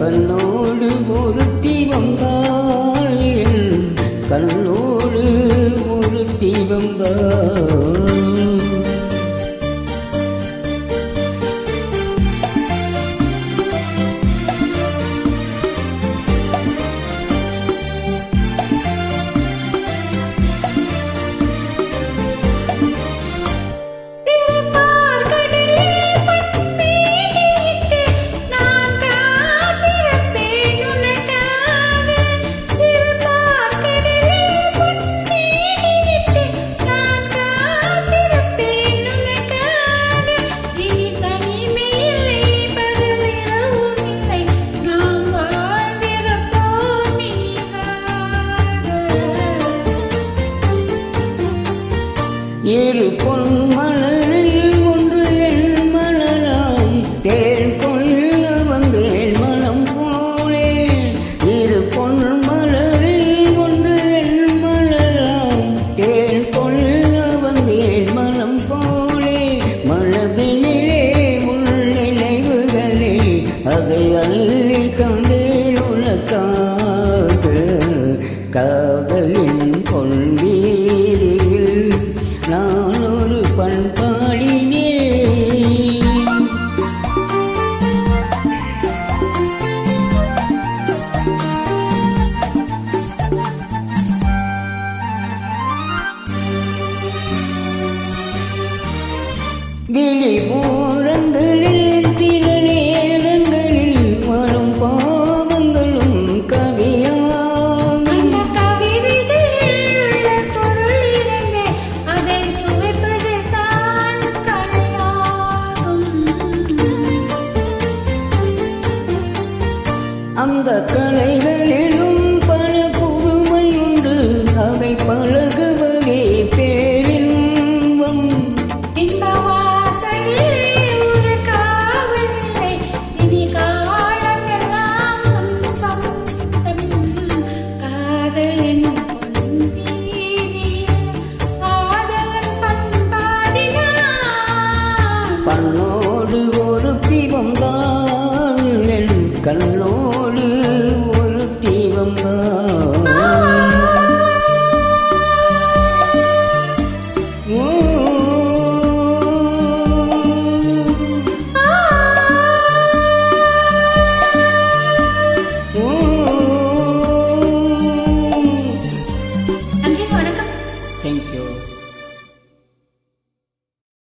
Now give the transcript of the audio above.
கண்ணோடு ஒரு இரு பொன்மலரில் ஒன்று என் மலராய். தேன் கொள்ள வந்தேன் மனம் போலே. இரு பொன்மலரில் ஒன்று என் மலராய். தேன் கொள்ள வந்தேன் மனம் போலே. மலபினிலே முன் நினைவுகளே அதை அள்ளிக்க பண்பாடினே விழிபோ 的歌嘞